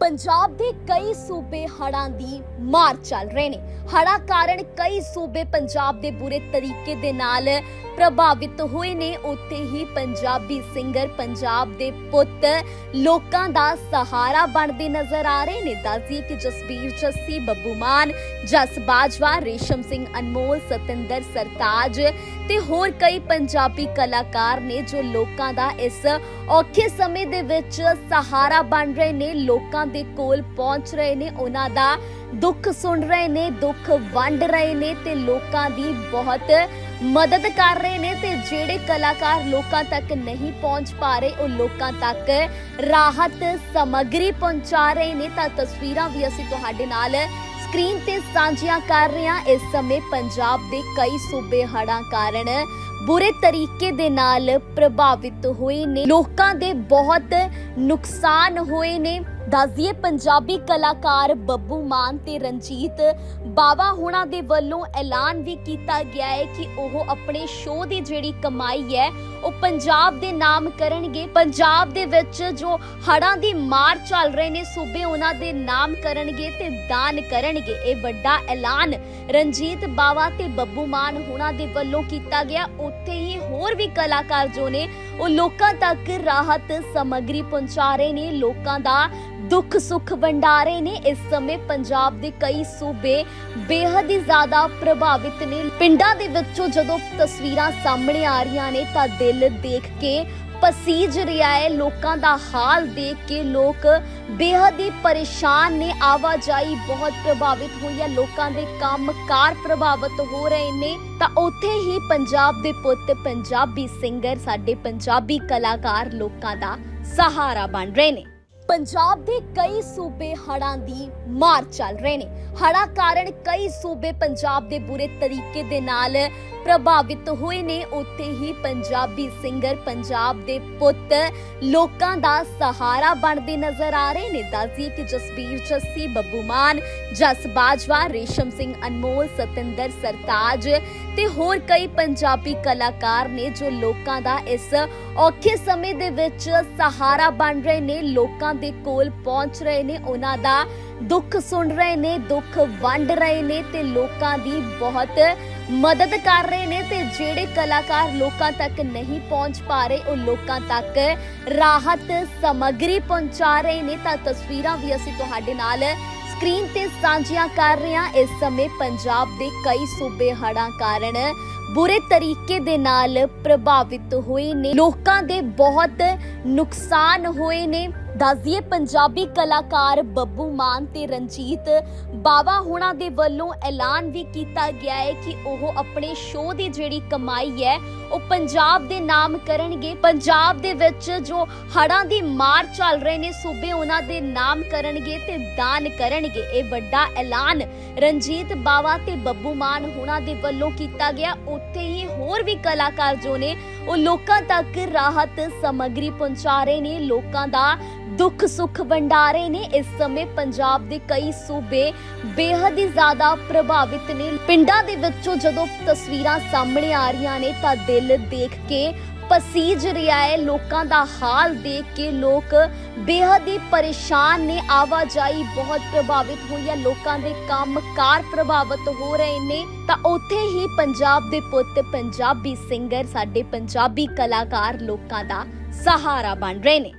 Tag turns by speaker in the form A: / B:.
A: ਪੰਜਾਬ ਦੇ ਕਈ ਸੂਬੇ ਹੜ੍ਹਾਂ ਦੀ ਮਾਰ ਚੱਲ ਰਹੇ ਨੇ। ਹੜ੍ਹਾਂ ਕਾਰਨ ਕਈ ਸੂਬੇ ਪੰਜਾਬ ਦੇ ਬੁਰੇ ਤਰੀਕੇ ਦੇ ਨਾਲ ਪ੍ਰਭਾਵਿਤ ਹੋਏ ਨੇ, ਉੱਥੇ ਹੀ ਪੰਜਾਬੀ ਸਿੰਗਰ ਪੰਜਾਬ ਦੇ ਪੁੱਤ ਲੋਕਾਂ ਦਾ ਸਹਾਰਾ ਬਣਦੇ ਨਜ਼ਰ ਆ ਰਹੇ ਨੇ। ਦੱਸਦੀਏ ਕਿ ਜਸਬੀਰ ਜੱਸੀ, ਬੱਬੂ ਮਾਨ, ਜਸ ਬਾਜਵਾ, ਰੇਸ਼ਮ ਸਿੰਘ ਅਨਮੋਲ, ਸਤਿੰਦਰ ਸਰਤਾਜ ਤੇ ਹੋਰ ਕਈ ਪੰਜਾਬੀ ਕਲਾਕਾਰ ਨੇ ਜੋ ਲੋਕਾਂ ਦਾ ਇਸ ਔਖੇ ਸਮੇਂ ਦੇ ਵਿੱਚ ਸਹਾਰਾ ਬਣ ਰਹੇ ਨੇ, ਲੋਕਾਂ ਦੇ ਕੋਲ ਪਹੁੰਚ ਰਹੇ ਨੇ, ਉਹਨਾਂ ਦਾ ਦੁੱਖ ਸੁਣ ਰਹੇ ਨੇ, ਦੁੱਖ ਵੰਡ ਰਹੇ ਨੇ ਤੇ ਲੋਕਾਂ ਦੀ ਬਹੁਤ ਮਦਦ ਕਰ ਰਹੇ ਨੇ ਤੇ ਜਿਹੜੇ ਕਲਾਕਾਰ ਲੋਕਾਂ ਤੱਕ ਨਹੀਂ ਪਹੁੰਚ ਪਾ ਰਹੇ, ਉਹ ਲੋਕਾਂ ਤੱਕ ਰਾਹਤ ਸਮੱਗਰੀ ਪਹੁੰਚਾ ਰਹੇ ਨੇ। ਤਾਂ ਤਸਵੀਰਾਂ ਵੀ ਅਸੀਂ ਤੁਹਾਡੇ ਨਾਲ ਸਕਰੀਨ ਤੇ ਸਾਂਝੀਆਂ ਕਰ ਰਹੇ ਹਾਂ। ਇਸ ਸਮੇਂ ਪੰਜਾਬ ਦੇ ਕਈ ਸੂਬੇ ਹੜ੍ਹਾਂ ਕਾਰਨ ਬੁਰੇ ਤਰੀਕੇ ਦੇ ਨਾਲ ਪ੍ਰਭਾਵਿਤ ਹੋਏ ਨੇ। ਲੋਕਾਂ ਦੇ ਬਹੁਤ ਨੁਕਸਾਨ ਹੋਏ ਨੇ। ਦੱਸਦੀਏ, ਪੰਜਾਬੀ ਕਲਾਕਾਰ ਬੱਬੂ ਮਾਨ ਤੇ ਰਣਜੀਤ ਬਾਵਾ ਹੁਣਾਂ ਦੇ ਵੱਲੋਂ ਐਲਾਨ ਵੀ ਕੀਤਾ ਗਿਆ ਹੈ ਕਿ ਉਹ ਆਪਣੇ ਸ਼ੋਅ ਦੀ ਜਿਹੜੀ ਕਮਾਈ ਹੈ, ਉਹ ਪੰਜਾਬ ਦੇ ਨਾਮ ਕਰਨਗੇ ਪੰਜਾਬ ਦੇ ਵਿੱਚ ਜੋ ਹੜ੍ਹਾਂ ਦੀ ਮਾਰ ਚੱਲ ਰਹੇ ਨੇ, ਸੂਬੇ ਉਹਨਾਂ ਦੇ ਨਾਮ ਕਰਨਗੇ ਤੇ ਦਾਨ ਕਰਨਗੇ। ਇਹ ਵੱਡਾ ਐਲਾਨ ਰਣਜੀਤ ਬਾਵਾ ਤੇ ਬੱਬੂ ਮਾਨ ਹੁਣਾਂ ਦੇ ਵੱਲੋਂ ਕੀਤਾ ਗਿਆ। ਉੱਥੇ ਹੀ ਹੋਰ ਵੀ ਕਲਾਕਾਰ ਜੋ ਨੇ, ਉਹ ਲੋਕਾਂ ਤੱਕ ਰਾਹਤ ਸਮੱਗਰੀ ਪਹੁੰਚਾ ਰਹੇ ਨੇ। ਲੋਕਾਂ ਦਾ ਦੁੱਖ ਸੁੱਖ ਵੰਡਾ ਰਹੇ ਨੇ ਇਸ ਸਮੇਂ ਪੰਜਾਬ ਦੇ ਕਈ ਸੂਬੇ ਬੇਹੱਦ ਹੀ ਜ਼ਿਆਦਾ ਪ੍ਰਭਾਵਿਤ ਨੇ। ਪਿੰਡਾਂ ਦੇ ਵਿੱਚੋਂ ਜਦੋਂ ਤਸਵੀਰਾਂ ਸਾਹਮਣੇ ਆ ਰਹੀਆਂ ਨੇ ਤਾਂ ਦਿਲ ਦੇਖ ਕੇ ਪਸੀਜ ਰਿਹਾ ਹੈ। ਲੋਕਾਂ ਦਾ ਹਾਲ ਦੇਖ ਕੇ ਲੋਕ ਬੇਹੱਦ ਹੀ ਪਰੇਸ਼ਾਨ ਨੇ। ਆਵਾਜਾਈ ਬਹੁਤ ਪ੍ਰਭਾਵਿਤ ਹੋਈ ਹੈ। ਲੋਕਾਂ ਦੇ ਕੰਮਕਾਰ ਪ੍ਰਭਾਵਿਤ ਹੋ ਰਹੇ ਨੇ। ਤਾਂ ਉੱਥੇ ਹੀ ਪੰਜਾਬ ਦੇ ਪੁੱਤ ਪੰਜਾਬੀ ਸਿੰਗਰ, ਸਾਡੇ ਪੰਜਾਬੀ ਕਲਾਕਾਰ ਲੋਕਾਂ ਦਾ ਸਹਾਰਾ ਬਣ ਰਹੇ ਨੇ। ਪੰਜਾਬ ਦੇ ਕਈ ਸੂਬੇ ਹੜ੍ਹਾਂ ਦੀ ਮਾਰ ਚੱਲ ਰਹੇ ਨੇ। ਹੜ੍ਹਾਂ ਕਾਰਨ ਕਈ ਸੂਬੇ ਪੰਜਾਬ ਦੇ ਬੁਰੇ ਤਰੀਕੇ ਦੇ ਨਾਲ ਪ੍ਰਭਾਵਿਤ ਹੋਏ ਨੇ। ਉੱਥੇ ਹੀ ਪੰਜਾਬੀ ਸਿੰਗਰ ਪੰਜਾਬ ਦੇ ਪੁੱਤ ਲੋਕਾਂ ਦਾ ਸਹਾਰਾ ਬਣਦੇ ਨਜ਼ਰ ਆ ਰਹੇ ਨੇ। ਦੱਸਦੀ ਕਿ ਜਸਬੀਰ ਜੱਸੀ, ਬੱਬੂ ਮਾਨ, ਜਸ ਬਾਜਵਾ, ਰੇਸ਼ਮ ਸਿੰਘ ਅਨਮੋਲ, ਸਤਿੰਦਰ ਸਰਤਾਜ ਤੇ ਹੋਰ ਕਈ ਪੰਜਾਬੀ ਕਲਾਕਾਰ ਨੇ ਜੋ ਲੋਕਾਂ ਦਾ ਇਸ ਔਖੇ ਸਮੇਂ ਦੇ ਵਿੱਚ ਸਹਾਰਾ ਬਣ ਰਹੇ ਨੇ, ਲੋਕਾਂ ਦੇ ਕੋਲ ਪਹੁੰਚ ਰਹੇ ਨੇ, ਉਹਨਾਂ ਦਾ ਦੁੱਖ ਸੁਣ ਰਹੇ ਨੇ, ਦੁੱਖ ਵੰਡ ਰਹੇ ਨੇ ਤੇ ਲੋਕਾਂ ਦੀ ਬਹੁਤ ਮਦਦ ਕਰ ਰਹੇ ਨੇ ਤੇ ਜਿਹੜੇ ਕਲਾਕਾਰ ਲੋਕਾਂ ਤੱਕ ਨਹੀਂ ਪਹੁੰਚ ਪਾ ਰਹੇ, ਉਹ ਲੋਕਾਂ ਤੱਕ ਰਾਹਤ ਸਮੱਗਰੀ ਪਹੁੰਚਾ ਰਹੇ ਨੇ। ਤਾਂ ਤਸਵੀਰਾਂ ਵੀ ਅਸੀਂ ਤੁਹਾਡੇ ਨਾਲ ਸਕਰੀਨ ਤੇ ਸਾਂਝੀਆਂ ਕਰ ਰਹੇ ਹਾਂ ਇਸ ਸਮੇਂ ਪੰਜਾਬ ਦੇ ਕਈ ਸੂਬੇ ਹੜ੍ਹਾਂ ਕਾਰਨ ਬੁਰੇ ਤਰੀਕੇ ਦੇ ਨਾਲ ਪ੍ਰਭਾਵਿਤ ਹੋਏ ਨੇ। ਲੋਕਾਂ ਦੇ ਬਹੁਤ ਨੁਕਸਾਨ ਹੋਏ ਨੇ। ਦੱਸਦੀਏ, ਪੰਜਾਬੀ ਕਲਾਕਾਰ ਬੱਬੂ ਮਾਨ ਤੇ ਰਣਜੀਤ ਬਾਵਾ ਹੁਣਾਂ ਦੇ ਵੱਲੋਂ ਐਲਾਨ ਵੀ ਕੀਤਾ ਗਿਆ ਹੈ ਕਿ ਉਹ ਆਪਣੇ ਸ਼ੋਅ ਦੀ ਜਿਹੜੀ ਕਮਾਈ ਹੈ, ਉਹ ਪੰਜਾਬ ਦੇ ਨਾਮ ਕਰਨਗੇ। ਪੰਜਾਬ ਦੇ ਵਿੱਚ ਜੋ ਹੜ੍ਹਾਂ ਦੀ ਮਾਰ ਚੱਲ ਰਹੇ ਨੇ, ਸੂਬੇ ਉਹਨਾਂ ਦੇ ਨਾਮ ਕਰਨਗੇ ਤੇ ਦਾਨ ਕਰਨਗੇ। ਇਹ ਵੱਡਾ ਐਲਾਨ ਰਣਜੀਤ ਬਾਵਾ ਤੇ ਬੱਬੂ ਮਾਨ ਹੋਣਾ ਦੇ ਵੱਲੋਂ ਕੀਤਾ ਗਿਆ। ਉੱਥੇ ਹੀ ਹੋਰ ਵੀ ਕਲਾਕਾਰ ਜੋ ਨੇ ਉਹ ਲੋਕਾਂ ਤੱਕ ਰਾਹਤ ਸਮੱਗਰੀ ਪਹੁੰਚਾ ਰਹੇ ਨੇ। ਲੋਕਾਂ ਦਾ ਦੁੱਖ ਸੁੱਖ ਵੰਡਾ ਰਹੇ ਨੇ ਇਸ ਸਮੇਂ ਪੰਜਾਬ ਦੇ ਕਈ ਸੂਬੇ ਬੇਹੱਦ ਹੀ ਜ਼ਿਆਦਾ ਪ੍ਰਭਾਵਿਤ ਨੇ। ਪਿੰਡਾਂ ਦੇ ਵਿੱਚੋਂ ਜਦੋਂ ਤਸਵੀਰਾਂ ਸਾਹਮਣੇ ਆ ਰਹੀਆਂ ਨੇ ਤਾਂ ਦਿਲ ਦੇਖ ਕੇ ਪਸੀਜ ਰਿਹਾ ਹੈ। ਲੋਕਾਂ ਦਾ ਹਾਲ ਦੇਖ ਕੇ ਲੋਕ ਬੇਹੱਦ ਹੀ ਪਰੇਸ਼ਾਨ ਨੇ। ਆਵਾਜਾਈ ਬਹੁਤ ਪ੍ਰਭਾਵਿਤ ਹੋਈ ਹੈ। ਲੋਕਾਂ ਦੇ ਕੰਮਕਾਰ ਪ੍ਰਭਾਵਿਤ ਹੋ ਰਹੇ ਨੇ। ਤਾਂ ਉੱਥੇ ਹੀ ਪੰਜਾਬ ਦੇ ਪੁੱਤ ਪੰਜਾਬੀ ਸਿੰਗਰ, ਸਾਡੇ ਪੰਜਾਬੀ ਕਲਾਕਾਰ ਲੋਕਾਂ ਦਾ ਸਹਾਰਾ ਬਣ ਰਹੇ ਨੇ।